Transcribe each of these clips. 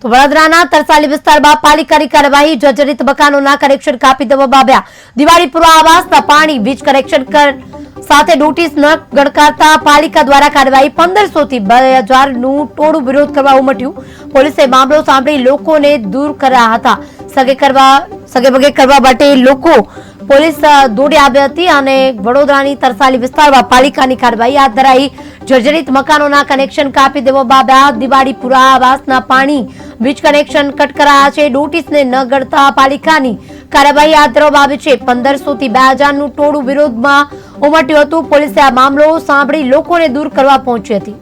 તો વડોદરાના તરસાલી વિસ્તારમાં પાલિકાની કાર્યવાહી, જર્જરિત મકાનોના કનેક્શન કાપી દેવામાં આવ્યા. દિવાળી પૂર્વ આવાસના પાણી વીજ કનેક્શન સાથે નોટિસ ન ગણકારતા પાલિકા દ્વારા કાર્યવાહી પંદરસો થી બે હજારનું ટોળું વિરોધ કરવા ઉમટ્યું. પોલીસે મામલો સાંભળી લોકોને દૂર કર્યા હતા. સગે કરવા સગે ભગે કરવા માટે લોકો પોલીસ દોડી આવી હતી અને વડોદરાની તરસાલી વિસ્તારમાં પાલિકાની કાર્યવાહી હાથ ધરાઈ જર્જરિત મકાનોના કનેક્શન કાપી દેવા આવ્યા દિવાળી પૂરા આવાસના પાણી વીજ કનેક્શન કટ કરાયા છે. નોટિસને ન ગણતા પાલિકાની કાર્યવાહી હાથ ધરવામાં આવી છે. પંદરસો થી બે હજારનું ટોળું વિરોધમાં ઉમટ્યું હતું. પોલીસે આ મામલો સાંભળી લોકોને દૂર કરવા પહોંચી હતી.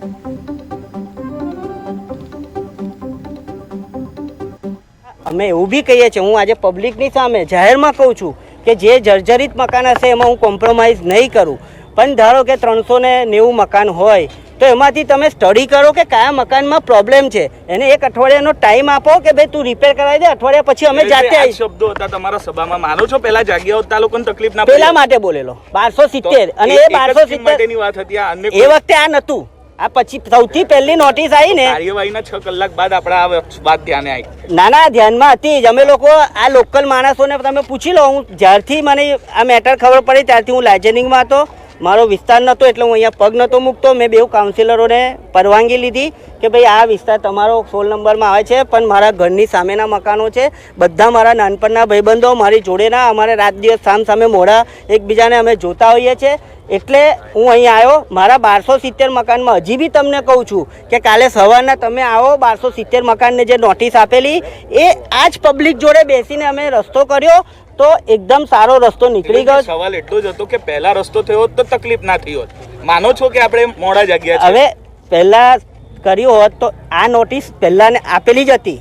અમે એવું બી કહીએ છીએ, હું આજે પબ્લિકની સામે જાહેરમાં કહું છું કે જે જર્જરિત મકાન હશે એમાં હું કોમ્પ્રોમાઇઝ નહીં કરું. પણ ધારો કે ત્રણસો ને નેવું મકાન હોય તો એમાંથી તમે સ્ટડી કરો કે કયા મકાનમાં પ્રોબ્લેમ છે. એને એક અઠવાડિયાનો ટાઈમ આપો કે ભાઈ તું રિપેર કરાવી દે અઠવાડિયા પછી અમે જાતે આવી શબ્દો હતા તમારા સભામાં માનો છો પેલા જાગ્યા હોત લોકોને તકલીફ ના પેલા માટે બોલેલો બારસો સિત્તેર. અને એ બારસો સિત્તેર વાત હતી એ વખતે આ નતું આ પછી સૌથી પહેલી નોટિસ આવી ને કાર્યવાહીના છ કલાક બાદ આપણે આ વાત ધ્યાને આવી. ના ના ધ્યાનમાં હતી. જ અમે લોકો આ લોકલ માણસોને તમે પૂછી લો. હું જ્યારથી મને આ મેટર ખબર પડી ત્યારથી હું લાઇજનિંગમાં હતો. મારો વિસ્તાર નહોતો એટલે હું અહીંયા પગ નહોતો મૂકતો. મેં બેઉ કાઉન્સિલરોને પરવાનગી લીધી કે ભાઈ, આ વિસ્તાર તમારો સોળ નંબરમાં આવે છે, પણ મારા ઘરની સામેના મકાનો છે. બધા મારા નાનપણના ભાઈબંધો, મારી જોડેના, અમારે રાત દિવસ સામ સામે મોડા એકબીજાને અમે જોતા હોઈએ છીએ એટલે હું અહીં આવ્યો. મારા બારસો સિત્તેર મકાનમાં હજી બી તમને કહું છું કે કાલે સવારના તમે આવો, બારસો સિત્તેર મકાનને જે નોટિસ આપેલી, એ આ જ પબ્લિક જોડે બેસીને અમે રસ્તો કર્યો. તો એકદમ સારો રસ્તો નીકળી ગયો. સવાલ એટલો જ હતો કે પહેલા રસ્તો થયો હોત તો તકલીફ ના થઈ હોત. માનો છો કે આપણે મોડા જગ્યા હવે પહેલાં કર્યું હોત તો આ નોટિસ પહેલાંને આપેલી જ હતી.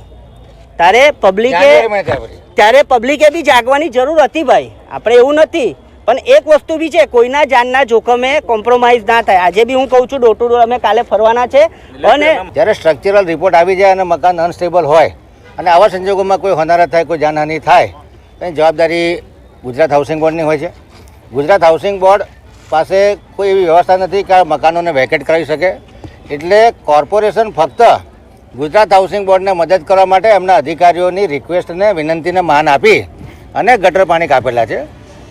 તારે પબ્લિકે ત્યારે પબ્લિકે બી જાગવાની જરૂર હતી ભાઈ. આપણે એવું નથી. પણ એક વસ્તુ બી છે કોઈના જાનના જોખમે કોમ્પ્રોમાઇઝ ના થાય. આજે બી હું કહું છું ડોર ટુ ડોર અમે કાલે ફરવાના છે. અને જ્યારે સ્ટ્રક્ચરલ રિપોર્ટ આવી જાય અને મકાન અનસ્ટેબલ હોય અને આવા સંજોગોમાં કોઈ હોનારા થાય કોઈ જાનહાનિ થાય એની જવાબદારી ગુજરાત હાઉસિંગ બોર્ડની હોય છે. ગુજરાત હાઉસિંગ બોર્ડ પાસે કોઈ એવી વ્યવસ્થા નથી કે આ મકાનોને વેકેટ કરાવી શકે. એટલે કોર્પોરેશન ફક્ત ગુજરાત હાઉસિંગ બોર્ડને મદદ કરવા માટે એમના અધિકારીઓની રિક્વેસ્ટને વિનંતીને માન આપી અને ગટર પાણી કાપેલા છે.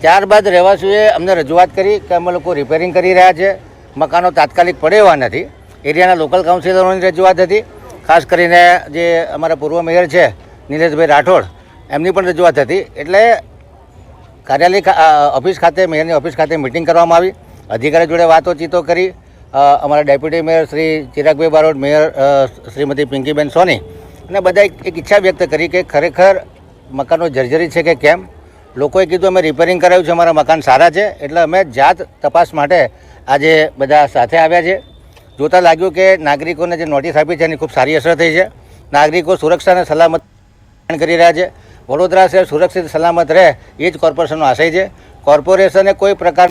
ત્યારબાદ રહેવાસીઓએ અમને રજૂઆત કરી કે અમે લોકો રિપેરિંગ કરી રહ્યા છે. મકાનો તાત્કાલિક પડે એવા નથી. એરિયાના લોકલ કાઉન્સિલરોની રજૂઆત હતી. ખાસ કરીને જે અમારા પૂર્વ મેયર છે, નિલેશભાઈ રાઠોડ એમની પણ રજૂઆત હતી. એટલે કાર્યાલય ઓફિસ ખાતે, મેયરની ઓફિસ ખાતે મિટિંગ કરવામાં આવી. અધિકારી જોડે વાતોચીતો કરી. અમારા deputy mayor Shri Chiragbhai Barot, mayor Shrimati Pinkiben Soni અને બધા એક ઈચ્છા વ્યક્ત કરી કે ખરેખર મકાનો જર્જરી છે કે કેમ? લોકોએ કીધું, અમે રિપેરિંગ કરાવ્યું છે, અમારા મકાન સારા છે. એટલે અમે જાત તપાસ માટે આજે બધા સાથે આવ્યા છે જોતાં લાગ્યું કે નાગરિકોને જે નોટિસ આપી છે, એની ખૂબ સારી અસર થઈ છે. નાગરિકો સુરક્ષા અને સલામત કરી રહ્યા છે. વડોદરા શહેર સુરક્ષિત સલામત રહે એ જ કોર્પોરેશનનો આશય છે. કોર્પોરેશને કોઈ પ્રકાર